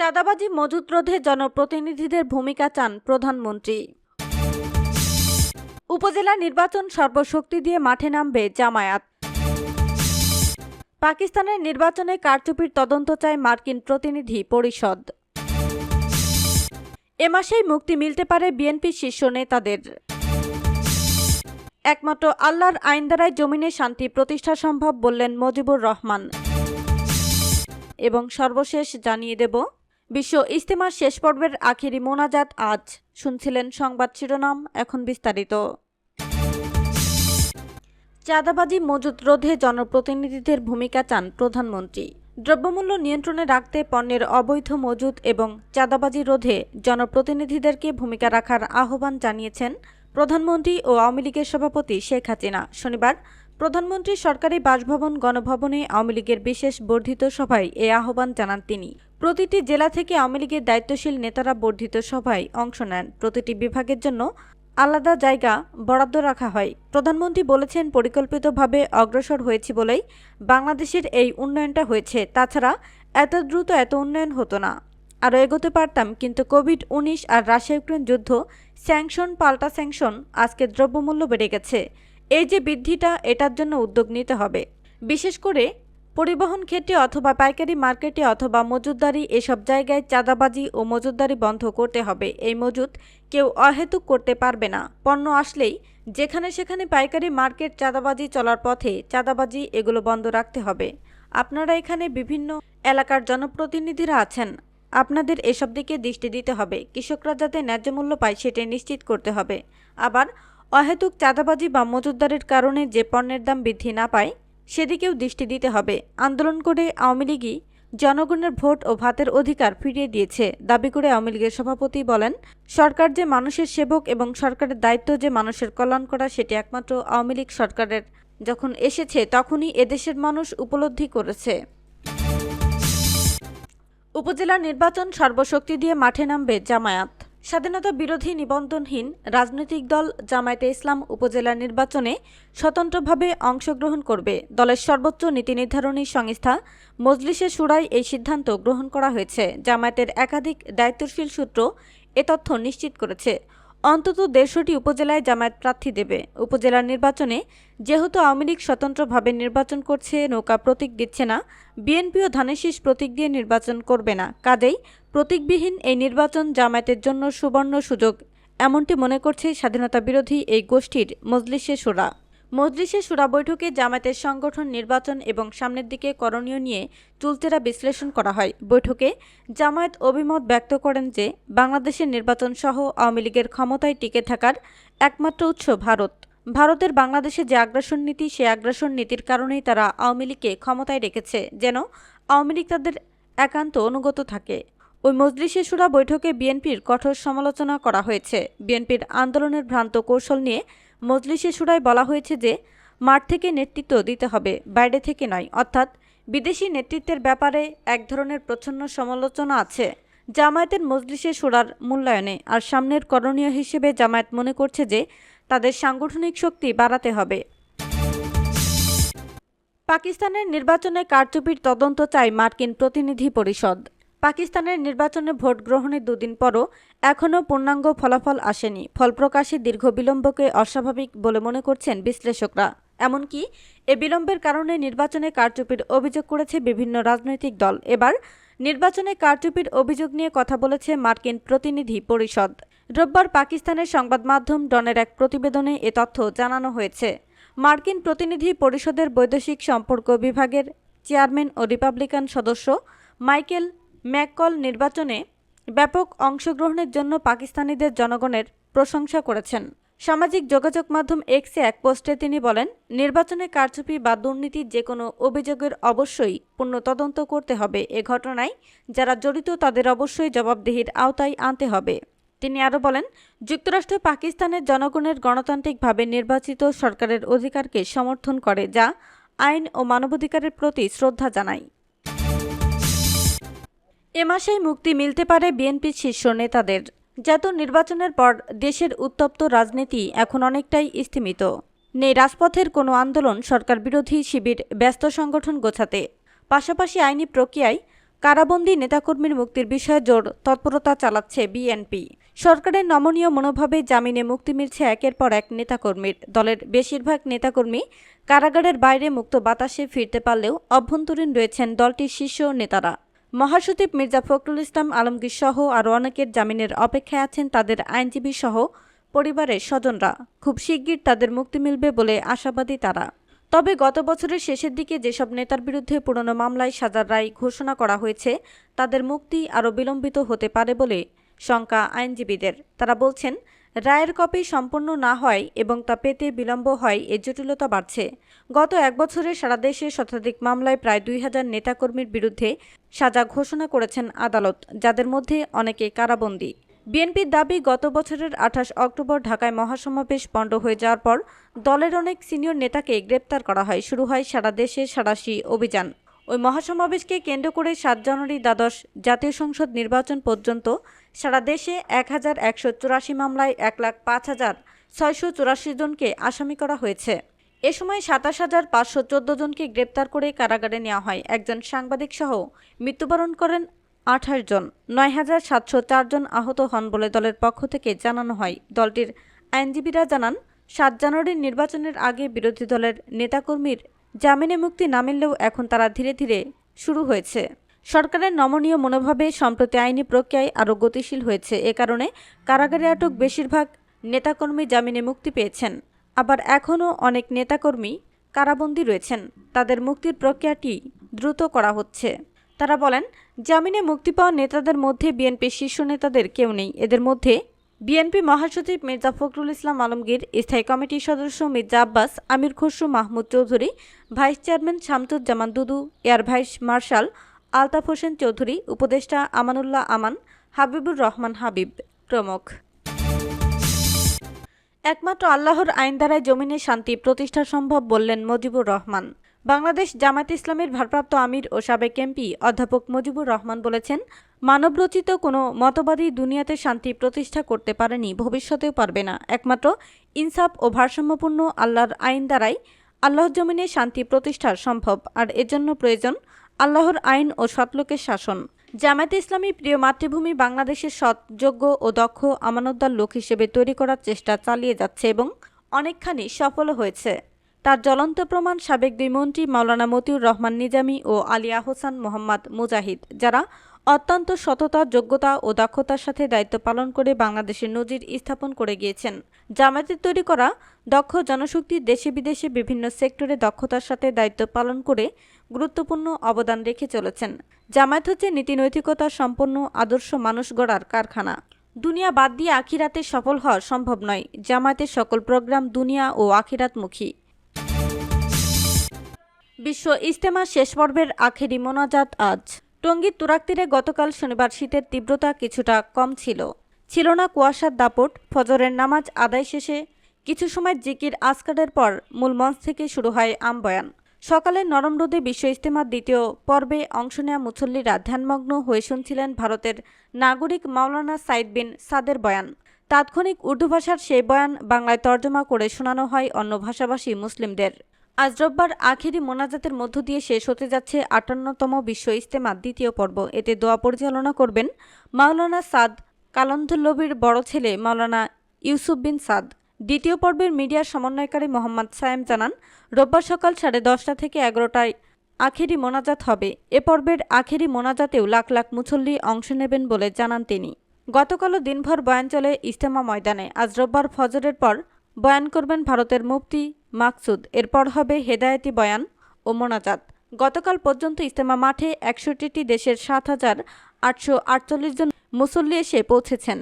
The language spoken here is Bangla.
চাঁদাবাজি মজুত রোধে জনপ্রতিনিধিদের ভূমিকা চান প্রধানমন্ত্রী। উপজেলা নির্বাচন সর্বশক্তি দিয়ে মাঠে নামবে জামায়াত। পাকিস্তানের নির্বাচনে কারচুপির তদন্ত চায় মার্কিন প্রতিনিধি পরিষদ। এ মাসেই মুক্তি মিলতে পারে বিএনপি শীর্ষ নেতাদের। একমাত্র আল্লাহর আইন দ্বারাই জমিনে শান্তি প্রতিষ্ঠা সম্ভব বললেন মজিবুর রহমান। এবং সর্বশেষ জানিয়ে দেব বিশ্ব ইজতেমার শেষ পর্বের আখেরি মোনাজাত আজ। শুনছিলেন সংবাদ শিরোনাম, এখন বিস্তারিত। চাঁদাবাজি মজুত রোধে জনপ্রতিনিধিদের ভূমিকা চান প্রধানমন্ত্রী। দ্রব্যমূল্য নিয়ন্ত্রণে রাখতে পণ্যের অবৈধ মজুত এবং চাঁদাবাজি রোধে জনপ্রতিনিধিদেরকে ভূমিকা রাখার আহ্বান জানিয়েছেন প্রধানমন্ত্রী ও আওয়ামী লীগের সভাপতি শেখ হাসিনা। শনিবার প্রধানমন্ত্রী সরকারি বাসভবন গণভবনে আওয়ামী লীগের বিশেষ বর্ধিত সভায় এ আহ্বান জানান তিনি। প্রতিটি জেলা থেকে আওয়ামী লীগের দায়িত্বশীল নেতারা বর্ধিত সভায় অংশ নেন। প্রতিটি বিভাগের জন্য আলাদা জায়গা বরাদ্দ রাখা হয়। প্রধানমন্ত্রী বলেছেন, পরিকল্পিতভাবে অগ্রসর হয়েছি বলেই বাংলাদেশের এই উন্নয়নটা হয়েছে। তাছাড়া এত দ্রুত এত উন্নয়ন হতো না। আরও এগোতে পারতাম, কিন্তু কোভিড উনিশ আর রাশিয়া ইউক্রেন যুদ্ধ স্যাংশন পাল্টা স্যাংশন আজকে দ্রব্যমূল্য বেড়ে গেছে। এই যে বৃদ্ধিটা, এটার জন্য উদ্যোগ নিতে হবে। বিশেষ করে পরিবহন ক্ষেত্রে অথবা পাইকারি মার্কেটে অথবা মজুদদারি এসব জায়গায় চাঁদাবাজি ও মজুদদারি বন্ধ করতে হবে। এই মজুদ কেউ অহেতুক করতে পারবে না। পণ্য আসলেই যেখানে সেখানে পাইকারি মার্কেট চাঁদাবাজি চলার পথে চাঁদাবাজি, এগুলো বন্ধ রাখতে হবে। আপনারা এখানে বিভিন্ন এলাকার জনপ্রতিনিধিরা আছেন। আপনাদের এসব দিকে দৃষ্টি দিতে হবে। কৃষকরা যাতে ন্যায্য মূল্য পায় সেটা নিশ্চিত করতে হবে। আবার অহেতুক চাঁদাবাজি বা মজুদদারের কারণে যে পণ্যের দাম বৃদ্ধি না পায়, সেদিকেও দৃষ্টি দিতে হবে। আন্দোলন করে আওয়ামী লীগই জনগণের ভোট ও ভাতের অধিকার ফিরিয়ে দিয়েছে, দাবি করে আওয়ামী লীগের সভাপতি বলেন, সরকার যে মানুষের সেবক এবং সরকারের দায়িত্ব যে মানুষের কল্যাণ করা সেটি একমাত্র আওয়ামী লীগ সরকারের। যখন এসেছে তখনই এদেশের মানুষ উপলব্ধি করেছে। উপজেলা নির্বাচন সর্বশক্তি দিয়ে মাঠে নামবে জামায়াত। স্বাধীনতা বিরোধী নিবন্ধনহীন রাজনৈতিক দল জামায়াতে ইসলাম উপজেলা নির্বাচনে স্বতন্ত্রভাবে অংশগ্রহণ করবে। দলের সর্বোচ্চ নীতি নির্ধারণী সংস্থা মজলিসে সুরাই এই সিদ্ধান্ত গ্রহণ করা হয়েছে। জামায়াতের একাধিক দায়িত্বশীল সূত্র এ তথ্য নিশ্চিত করেছে। অন্তত দেড়শোটি উপজেলায় জামায়াত প্রার্থী দেবে। উপজেলার নির্বাচনে যেহেতু আওয়ামী লীগ স্বতন্ত্রভাবে নির্বাচন করছে, নৌকা প্রতীক দিচ্ছে না বিএনপিও ধানেশীষ প্রতীক দিয়ে নির্বাচন করবে না। কাজেই প্রতীকবিহীন এই নির্বাচন জামায়াতের জন্য সুবর্ণ সুযোগ, এমনটি মনে করছে স্বাধীনতা বিরোধী এই গোষ্ঠীর মজলিশে সুরা। মজলিসে সুরা বৈঠকে জামায়াতের সংগঠন নির্বাচন এবং সামনের দিকে করণীয় নিয়ে চুলচেরা বিশ্লেষণ করা হয়। বৈঠকে জামায়াত অভিমত ব্যক্ত করেন যে, বাংলাদেশের নির্বাচন সহ আওয়ামী লীগের ক্ষমতায় টিকে থাকার একমাত্র উৎস ভারত। ভারতের বাংলাদেশে যে আগ্রাসন নীতি, সে আগ্রাসন নীতির কারণেই তারা আওয়ামী লীগকে ক্ষমতায় রেখেছে, যেন আওয়ামী লীগ তাদের একান্ত অনুগত থাকে। ওই মজলিসে সুরা বৈঠকে বিএনপির কঠোর সমালোচনা করা হয়েছে। বিএনপির আন্দোলনের ভ্রান্ত কৌশল নিয়ে মজলিসে সুরায় বলা হয়েছে যে, মাঠ থেকে নেতৃত্ব দিতে হবে, বাইরে থেকে নয়। অর্থাৎ, বিদেশি নেতৃত্বের ব্যাপারে এক ধরনের প্রচ্ছন্ন সমালোচনা আছে। জামায়াতের মজলিসে সুরার মূল্যায়নে আর সামনের করণীয় হিসেবে জামায়াত মনে করছে যে, তাদের সাংগঠনিক শক্তি বাড়াতে হবে। পাকিস্তানের নির্বাচনে কারচুপির তদন্ত চায় মার্কিন প্রতিনিধি পরিষদ। পাকিস্তানের নির্বাচনে ভোট গ্রহণের দুদিন পরও এখনও পূর্ণাঙ্গ ফলাফল আসেনি। ফল প্রকাশে দীর্ঘ বিলম্বকে অস্বাভাবিক বলে মনে করছেন বিশ্লেষকরা। এমনকি এ বিলম্বের কারণে নির্বাচনে কারচুপির অভিযোগ করেছে বিভিন্ন রাজনৈতিক দল। এবার নির্বাচনে কারচুপির অভিযোগ নিয়ে কথা বলেছে মার্কিন প্রতিনিধি পরিষদ। রোববার পাকিস্তানের সংবাদ মাধ্যম ডনের এক প্রতিবেদনে এ তথ্য জানানো হয়েছে। মার্কিন প্রতিনিধি পরিষদের বৈদেশিক সম্পর্ক বিভাগের চেয়ারম্যান ও রিপাবলিকান সদস্য মাইকেল ম্যাককল নির্বাচনে ব্যাপক অংশগ্রহণের জন্য পাকিস্তানিদের জনগণের প্রশংসা করেছেন। সামাজিক যোগাযোগ মাধ্যম এক্সে এক পোস্টে তিনি বলেন, নির্বাচনে কারচুপি বা দুর্নীতির যে কোনো অভিযোগের অবশ্যই পূর্ণ তদন্ত করতে হবে। এ ঘটনায় যারা জড়িত তাদের অবশ্যই জবাবদিহির আওতায় আনতে হবে। তিনি আরও বলেন, যুক্তরাষ্ট্র পাকিস্তানের জনগণের গণতান্ত্রিকভাবে নির্বাচিত সরকারের অধিকারকে সমর্থন করে, যা আইন ও মানবাধিকারের প্রতি শ্রদ্ধা জানায়। এ মাসেই মুক্তি মিলতে পারে বিএনপির শীর্ষ নেতাদের। জাতীয় নির্বাচনের পর দেশের উত্তপ্ত রাজনীতি এখন অনেকটাই স্থিমিত। নেই রাজপথের কোনো আন্দোলন, সরকার বিরোধী শিবির, ব্যস্ত সংগঠন গোছাতে। পাশাপাশি আইনি প্রক্রিয়ায় কারাবন্দী নেতাকর্মীর মুক্তির বিষয়ে জোর তৎপরতা চালাচ্ছে বিএনপি। সরকারের নমনীয় মনোভাবে জামিনে মুক্তি মিলছে একের পর এক নেতাকর্মীর। দলের বেশিরভাগ নেতাকর্মী কারাগারের বাইরে মুক্ত বাতাসে ফিরতে পারলেও অভ্যন্তরীণ রয়েছেন দলটির শীর্ষ নেতারা। মহাসচিব মির্জা ফখরুল ইসলাম আলমগীর সহ আরও অনেকের জামিনের অপেক্ষায় আছেন তাদের আইনজীবী সহ পরিবারের স্বজনরা। খুব শিগগির তাদের মুক্তি মিলবে বলে আশাবাদী তারা। তবে গত বছরের শেষের দিকে যেসব নেতার বিরুদ্ধে পুরনো মামলায় সাজার রায় ঘোষণা করা হয়েছে, তাদের মুক্তি আরও বিলম্বিত হতে পারে বলে শঙ্কা আইনজীবীদের। তারা বলছেন রায়ের কপি সম্পূর্ণ না হয় এবং তা পেতে বিলম্ব হয় এ জটিলতা বাড়ছে। গত এক বছরে সারা দেশে শতাধিক মামলায় প্রায় দুই হাজার নেতাকর্মীর বিরুদ্ধে সাজা ঘোষণা করেছেন আদালত, যাদের মধ্যে অনেকে কারাবন্দী। বিএনপির দাবি, গত বছরের আঠাশ অক্টোবর ঢাকায় মহাসমাবেশ পণ্ড হয়ে যাওয়ার পর দলের অনেক সিনিয়র নেতাকে গ্রেপ্তার করা হয়। শুরু হয় সারা দেশে সারাশি অভিযান। ওই মহাসমাবেশকে কেন্দ্র করে সাত জানুয়ারি দ্বাদশ জাতীয় সংসদ নির্বাচন পর্যন্ত সারা দেশে এক হাজার একশো চুরাশি মামলায় এক লাখ পাঁচ হাজার ছয়শো চুরাশি জনকে আসামি করা হয়েছে। এ সময় সাতাশ হাজার পাঁচশো চোদ্দ জনকে গ্রেপ্তার করে কারাগারে নেওয়া হয়। একজন সাংবাদিক সহ মৃত্যুবরণ করেন আঠাশ জন। নয় হাজার সাতশো চারজন আহত হন বলে দলের পক্ষ থেকে জানানো হয়। দলটির আইনজীবীরা জানান, সাত জানুয়ারির নির্বাচনের আগে বিরোধী দলের নেতাকর্মীর জামিনে মুক্তি না মিললেও এখন তারা ধীরে ধীরে শুরু হয়েছে। সরকারের নমনীয় মনোভাবে সম্প্রতি আইনি প্রক্রিয়ায় আরও গতিশীল হয়েছে। এ কারণে কারাগারে আটক বেশিরভাগ নেতাকর্মী জামিনে মুক্তি পেয়েছেন। আবার এখনও অনেক নেতাকর্মী কারাবন্দী রয়েছেন। তাদের মুক্তির প্রক্রিয়াটি দ্রুত করা হচ্ছে। তারা বলেন, জামিনে মুক্তি পাওয়া নেতাদের মধ্যে বিএনপির শীর্ষ নেতাদের কেউ নেই। এদের মধ্যে বিএনপি মহাসচিব মির্জা ফখরুল ইসলাম আলমগীর, স্থায়ী কমিটির সদস্য Mirza Abbas, Amir Khasru Mahmud Chowdhury, vice chairman Shamsuzzaman Dudu, air vice marshal Altaf Hossain Chowdhury, উপদেষ্টা আমানুল্লাহ আমান, হাবিবুর রহমান হাবিব প্রমুখ। একমাত্র আল্লাহর আইন দ্বারাই জমিনে শান্তি প্রতিষ্ঠা সম্ভব বললেন মজিবুর রহমান। বাংলাদেশ জামায়াত ইসলামের ভারপ্রাপ্ত আমির ও সাবেক এমপি অধ্যাপক মজিবুর রহমান বলেছেন, মানবরচিত কোনো মতবাদী দুনিয়াতে শান্তি প্রতিষ্ঠা করতে পারেনি, ভবিষ্যতেও পারবে না। একমাত্র ইনসাফ ও ভারসাম্যপূর্ণ আল্লাহর আইন দ্বারাই আল্লাহর জমিনে শান্তি প্রতিষ্ঠা সম্ভব, আর এজন্য প্রয়োজন আল্লাহর আইন ও সৎলোকের শাসন। জামায়াতে ইসলামী প্রিয় মাতৃভূমি বাংলাদেশের সৎ, যোগ্য ও দক্ষ আমানতদার লোক হিসেবে তৈরি করার চেষ্টা চালিয়ে যাচ্ছে এবং অনেকখানি সফল হয়েছে। তার জ্বলন্ত প্রমাণ সাবেক দুই মন্ত্রী মাওলানা মতিউর রহমান নিজামী ও আলিয়া হোসেন মোহাম্মদ মুজাহিদ, যারা অত্যন্ত সততা, যোগ্যতা ও দক্ষতার সাথে দায়িত্ব পালন করে বাংলাদেশের নজির স্থাপন করে গিয়েছেন। জামায়াতের তৈরি করা দক্ষ জনশক্তি দেশে বিদেশে বিভিন্ন সেক্টরে দক্ষতার সাথে দায়িত্ব পালন করে গুরুত্বপূর্ণ অবদান রেখে চলেছেন। জামায়াত হচ্ছে নীতি নৈতিকতা সম্পন্ন আদর্শ মানুষ গড়ার কারখানা। দুনিয়া বাদ দিয়ে আখিরাতে সফল হওয়া সম্ভব নয়। জামায়াতের সকল প্রোগ্রাম দুনিয়া ও আখিরাতমুখী। বিশ্ব ইজতেমা শেষ পর্বের আখেরি মোনাজাত আজ। টঙ্গীর তুরাক তীরে গতকাল শনিবার শীতের তীব্রতা কিছুটা কম ছিল। ছিল না কুয়াশার দাপট, ফজরের নামাজ আদায় শেষে। কিছু সময় জিকির আসকারের পর মূল মঞ্চ থেকে শুরু হয় আমবয়ান সকালে নরম রোদে বিশ্ব ইস্তেমার দ্বিতীয় পর্বে অংশ নেওয়া মুসল্লিরা ধ্যানমগ্ন হয়ে শুনছিলেন ভারতের নাগরিক মাওলানা সাইদ বিন সাদের বয়ান। তাৎক্ষণিক উর্দু ভাষার সেই বয়ান বাংলায় তর্জমা করে শোনানো হয় অন্য ভাষাভাষী মুসলিমদের। আজ রোববার আখেরি মোনাজাতের মধ্য দিয়ে শেষ হতে যাচ্ছে আটান্নতম বিশ্ব ইস্তেমার দ্বিতীয় পর্ব। এতে দোয়া পরিচালনা করবেন মাওলানা সাদ কালন্ধলবির বড় ছেলে মাওলানা ইউসুফ বিন সাদ। দ্বিতীয় পর্বের মিডিয়ার সমন্বয়কারী মোহাম্মদ সায়েম জানান, রোববার সকাল সাড়ে দশটা থেকে এগারোটায় আখেরি মোনাজাত হবে। এ পর্বের আখেরি মোনাজাতেও লাখ লাখ মুসল্লি অংশ নেবেন বলে জানান তিনি। গতকালও দিনভর বয়ান চলে ইস্তেমা ময়দানে। আজ রোববার ফজরের পর বয়ান করবেন ভারতের মুফতি মাকসুদ। এরপর হবে হেদায়েতি বয়ান ও মোনাজাত। গতকাল পর্যন্ত ইস্তেমা মাঠে একষট্টিটি দেশের সাত হাজার আটশো আটচল্লিশ জন মুসল্লি এসে পৌঁছেছেন।